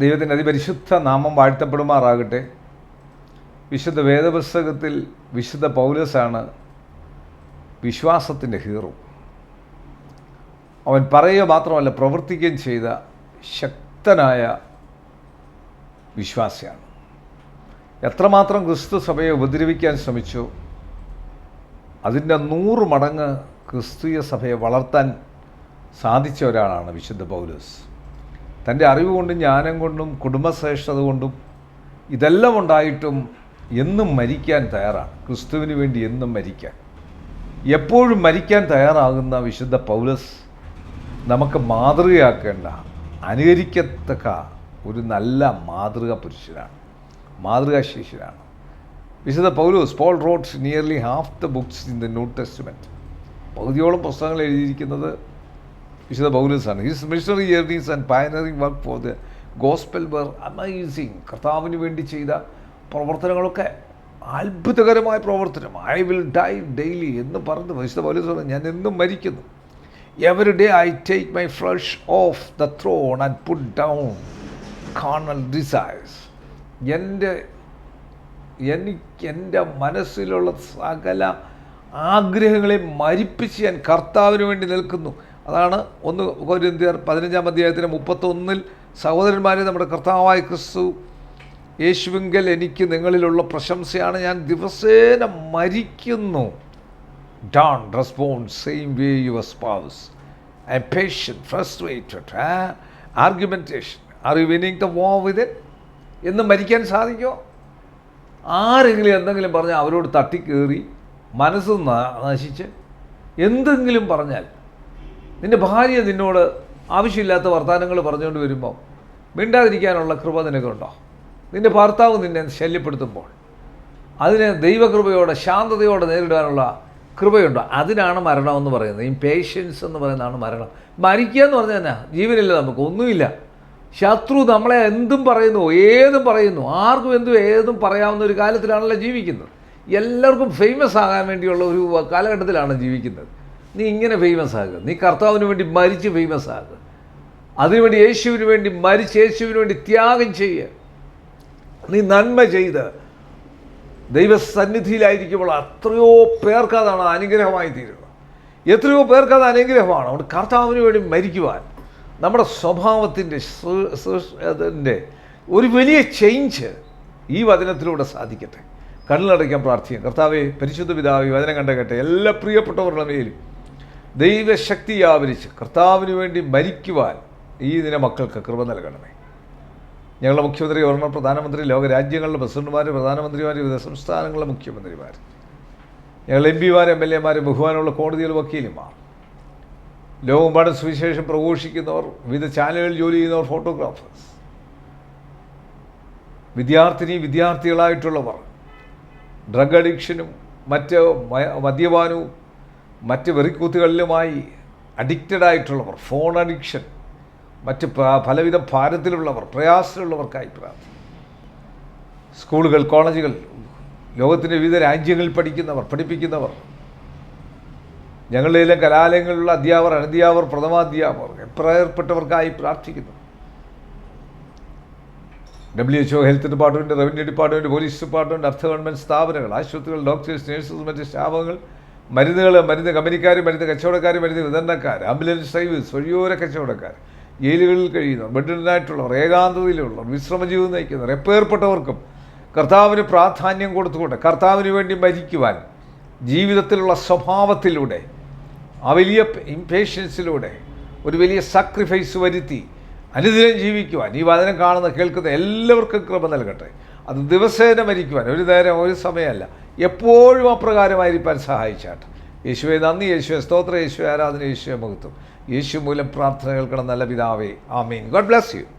ദൈവത്തിന്റെ അതിപരിശുദ്ധ നാമം വാഴ്ത്തപ്പെടുമാറാകട്ടെ. വിശുദ്ധ വേദപുസ്തകത്തിൽ വിശുദ്ധ പൗലസാണ് വിശ്വാസത്തിന്റെ ഹീറോ. അവൻ പറയുക മാത്രമല്ല പ്രവർത്തിക്കുകയും ചെയ്ത ശക്തനായ വിശ്വാസിയാണ്. എത്രമാത്രം ക്രിസ്തു സഭയെ ഉപദ്രവിക്കാൻ ശ്രമിച്ചു അതിന്റെ നൂറ് മടങ്ങ് ക്രിസ്തീയ സഭയെ വളർത്താൻ സാധിച്ച ഒരാളാണ് വിശുദ്ധ പൗലോസ്. തന്റെ അറിവ് കൊണ്ടും ജ്ഞാനം കൊണ്ടും കുടുംബശ്രേഷ്ഠത കൊണ്ടും ഇതെല്ലാം ഉണ്ടായിട്ടും എന്നും മരിക്കാൻ തയ്യാറാണ്. ക്രിസ്തുവിന് വേണ്ടി എന്നും മരിക്കാൻ. എപ്പോഴും മരിക്കാൻ തയ്യാറാകുന്ന വിശുദ്ധ പൗലസ് നമുക്ക് മാതൃകയാക്കേണ്ട അനുകരിക്കത്തക്ക ഒരു നല്ല മാതൃക പുരുഷനാണ് മാതൃകാ ശിഷ്യനാണ്. വിശുദ്ധ Paulose Paul wrote nearly half the books in the New Testament പകുതിയോളം പുസ്തകങ്ങൾ എഴുതിയിരിക്കുന്നത് വിശുദ്ധ പൗലസാണ് his missionary journeys and pioneering work for the gospel were amazing കർത്താവിന് വേണ്ടി ചെയ്ത പ്രവർത്തനങ്ങളൊക്കെ അത്ഭുതകരമായ പ്രവർത്തനം. ഐ വിൽ ഡൈ ഡെയിലി എന്ന് പറഞ്ഞു വിശുദ്ധ പൗലസ് പറഞ്ഞു ഞാൻ എന്നും മരിക്കുന്നു. Every day I take my flesh off the throne and put down carnal desires എന്റെ എനിക്ക് എന്റെ മനസ്സിലുള്ള സകല ആഗ്രഹങ്ങളെ മരിപ്പിച്ച് ഞാൻ കർത്താവിന് വേണ്ടി നിൽക്കുന്നു. അതാണ് ഒന്ന് കോരിന്ത്യർ പതിനഞ്ചാം അധ്യായത്തിന് മുപ്പത്തൊന്നിൽ സഹോദരന്മാരെ നമ്മുടെ കർത്താവായ ക്രിസ്തു യേശുവിങ്കൽ എനിക്ക് നിങ്ങളിലുള്ള പ്രശംസയാണ്. ഞാൻ ദിവസേന മരിക്കുന്നു. Don't respond same way your spouse I patient frustrated argumentation are you winning the war with it എന്ന് മരിക്കാൻ സാധിക്കുമോ ആരെങ്കിലും എന്തെങ്കിലും പറഞ്ഞാൽ അവരോട് തട്ടിക്കേറി മനസ്സ് നശിച്ച് എന്തെങ്കിലും പറഞ്ഞാൽ നിന്റെ ഭാര്യ നിന്നോട് ആവശ്യമില്ലാത്ത വർത്തമാനങ്ങൾ പറഞ്ഞുകൊണ്ട് വരുമ്പോൾ മിണ്ടാതിരിക്കാനുള്ള കൃപ നിനക്കുണ്ടോ? നിന്റെ ഭർത്താവ് നിന്നെ ശല്യപ്പെടുത്തുമ്പോൾ അതിനെ ദൈവകൃപയോടെ ശാന്തതയോടെ നേരിടാനുള്ള കൃപയുണ്ടോ? അതിനാണ് മരണം എന്ന് പറയുന്നത്. ഈ പേഷ്യൻസ് എന്ന് പറയുന്നതാണ് മരണം. മരിക്കുക എന്ന് പറഞ്ഞാൽ തന്നെ ജീവനില്ല നമുക്ക്? ഒന്നുമില്ല. ശത്രു നമ്മളെ എന്തും പറയുന്നു ഏതും പറയുന്നു. ആർക്കും എന്തും ഏതും പറയാവുന്ന ഒരു കാലത്തിലാണല്ലോ ജീവിക്കുന്നത്. എല്ലാവർക്കും ഫേമസ് ആകാൻ വേണ്ടിയുള്ള ഒരു കാലഘട്ടത്തിലാണ് ജീവിക്കുന്നത്. നീ ഇങ്ങനെ ഫേമസ് ആകുക നീ കർത്താവിന് വേണ്ടി മരിച്ച് ഫേമസ് ആകുക അതിനുവേണ്ടി യേശുവിന് വേണ്ടി മരിച്ച് യേശുവിന് വേണ്ടി ത്യാഗം ചെയ്യുക നീ നന്മ ചെയ്ത്. ദൈവസന്നിധിയിലായിരിക്കുമ്പോൾ അത്രയോ പേർക്ക് അതാണ് അനുഗ്രഹമായി തീരുന്നത് എത്രയോ പേർക്ക് അത് അനുഗ്രഹമാണ്. അതുകൊണ്ട് കർത്താവിന് വേണ്ടി മരിക്കുവാൻ നമ്മുടെ സ്വഭാവത്തിന്റെ അതിന്റെ ഒരു വലിയ ചേഞ്ച് ഈ വചനത്തിലൂടെ സാധിക്കട്ടെ. കണ്ണിലടയ്ക്കാൻ പ്രാർത്ഥിക്കാം. കർത്താവേ പരിശുദ്ധ പിതാവ് വചനം കണ്ടകട്ടെ എല്ലാ പ്രിയപ്പെട്ടവരുടെ മേലും ദൈവശക്തി ആവരിച്ച് കർത്താവിന് വേണ്ടി മരിക്കുവാൻ ഈ ദിന മക്കൾക്ക് കൃപ നൽകണമേ. ഞങ്ങളുടെ മുഖ്യമന്ത്രി ഗവർണർ പ്രധാനമന്ത്രി ലോകരാജ്യങ്ങളുടെ പ്രസിഡന്റുമാർ പ്രധാനമന്ത്രിമാർ വിവിധ സംസ്ഥാനങ്ങളിലെ മുഖ്യമന്ത്രിമാർ ഞങ്ങൾ എം പിമാർ എം എൽ എമാർ ബഹുമാനമുള്ള കോടതിയിൽ വക്കീലുമാർ ലോകമെമ്പാടും സുവിശേഷം പ്രഘോഷിക്കുന്നവർ വിവിധ ചാനലുകളിൽ ജോലി ചെയ്യുന്നവർ ഫോട്ടോഗ്രാഫേഴ്സ് വിദ്യാർത്ഥിനി വിദ്യാർത്ഥികളായിട്ടുള്ളവർ ഡ്രഗ് അഡിക്ഷനും മറ്റ് മദ്യപാനവും മറ്റ് വെറിക്കൂത്തുകളിലുമായി അഡിക്റ്റഡ് ആയിട്ടുള്ളവർ ഫോൺ അഡിക്ഷൻ മറ്റ് പലവിധ ഭാരത്തിലുള്ളവർ പ്രയാസമുള്ളവർക്കായി പ്രാർത്ഥന സ്കൂളുകൾ കോളേജുകൾ ലോകത്തിന്റെ വിവിധ രാജ്യങ്ങളിൽ പഠിക്കുന്നവർ പഠിപ്പിക്കുന്നവർ ഞങ്ങളുടെ എല്ലാം കലാലയങ്ങളിലുള്ള അധ്യാപകർ അനധ്യാപകർ പ്രഥമാധ്യാപകർ എപ്രയർപ്പെട്ടവർക്കായി പ്രാർത്ഥിക്കുന്നു. W HO health department revenue department police department അർത്ഥ ഗവൺമെന്റ് സ്ഥാപനങ്ങൾ ആശുപത്രികൾ ഡോക്ടേഴ്സ് നേഴ്സസ് മറ്റ് സ്റ്റാഫുകൾ മരുന്നുകൾ മരുന്ന് കമ്പനിക്കാർ മരുന്ന് കച്ചവടക്കാർ മരുന്ന് വിതരണക്കാർ ആംബുലൻസ് ഡ്രൈവേഴ്സ് വഴിയോര കച്ചവടക്കാർ ജയിലുകളിൽ കഴിയുന്നവർ ബെഡിനായിട്ടുള്ളവർ ഏകാന്തതയിലുള്ളവർ വിശ്രമജീവിതം നയിക്കുന്നവർ എപ്പേർപ്പെട്ടവർക്കും കർത്താവിന് പ്രാധാന്യം കൊടുത്തുകൊണ്ട് കർത്താവിന് വേണ്ടി മരിക്കുവാൻ ജീവിതത്തിലുള്ള സ്വഭാവത്തിലൂടെ ആ വലിയ ഇംപേഷ്യൻസിലൂടെ ഒരു വലിയ സാക്രിഫൈസ് വരുത്തി അനുദിനം ജീവിക്കുവാൻ ഈ വചനം കാണുന്ന കേൾക്കുന്ന എല്ലാവർക്കും കൃപ നൽകട്ടെ. അത് ദിവസേന മരിക്കുവാൻ ഒരു നേരം ഒരു സമയമല്ല. എപ്പോഴും അപ്രകാരമായിരിക്കാൻ സഹായിച്ചാട്ടെ. യേശുവെ നന്ദി യേശുവെ സ്തോത്ര യേശു ആരാധന യേശുവെ മഹത്വം. യേശു മൂലം പ്രാർത്ഥന കേൾക്കണം നല്ല പിതാവേ. ആമീൻ. God bless you.